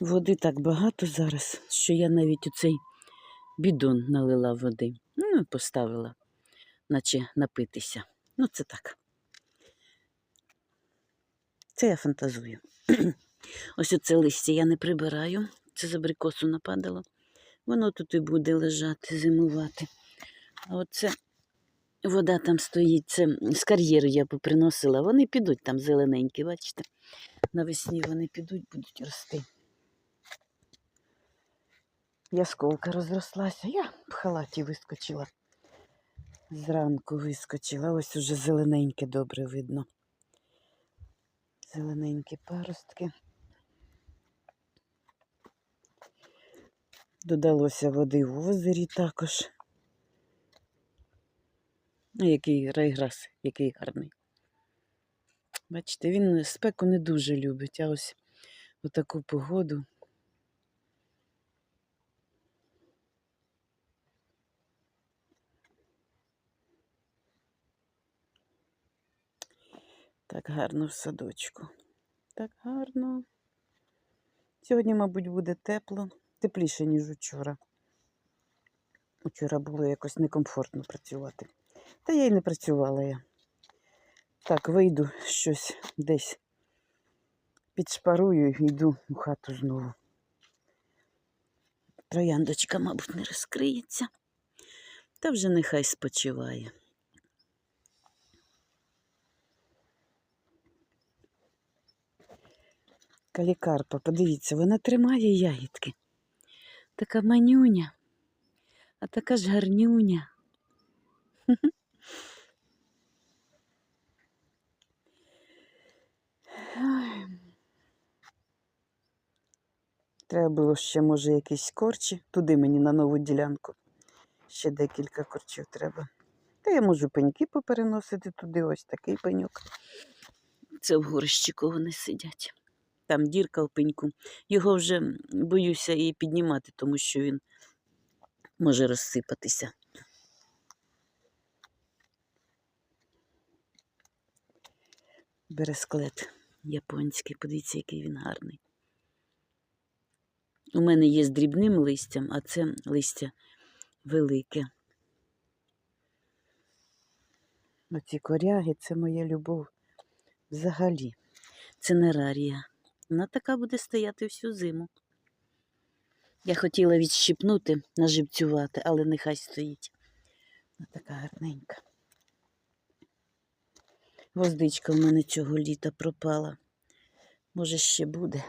Води так багато зараз, що я навіть у цей бідон налила води. Ну, і поставила, наче напитися. Ну, це так. Це я фантазую. Ось оце листя я не прибираю. Це з абрикосу нападало. Воно тут і буде лежати, зимувати. А оце вода там стоїть, це з кар'єру я поприносила. Вони підуть там зелененькі, бачите? Навесні вони підуть, будуть рости. Ясковка розрослася. Я в халаті вискочила. Зранку вискочила. Ось уже зелененьке добре видно. Зелененькі паростки. Додалося води в озері також. Який райграс, який гарний. Бачите, він спеку не дуже любить, а ось у таку погоду. Так гарно в садочку. Так гарно. Сьогодні, мабуть, буде тепло, тепліше, ніж учора. Учора було якось некомфортно працювати. Та я й не працювала я. Так, вийду щось десь підшпарую і йду у хату знову. Трояндочка, мабуть, не розкриється. Та вже нехай спочиває. Калікарпа, подивіться, вона тримає ягідки. Така манюня, а така ж гарнюня. Треба було ще, може, якісь корчі. Туди мені на нову ділянку. Ще декілька корчів треба. Та я можу пеньки попереносити туди, ось такий пеньок. Це в горщику вони сидять. Там дірка в пеньку. Його вже боюся і піднімати, тому що він може розсипатися. Бересклет японський. Подивіться, який він гарний. У мене є з дрібним листям, а це листя велике. Оці коряги це моя любов взагалі. Це нерарія. Вона така буде стояти всю зиму. Я хотіла відщипнути, наживцювати, але нехай стоїть. Вона така гарненька. Гвоздичка в мене цього літа пропала. Може, ще буде.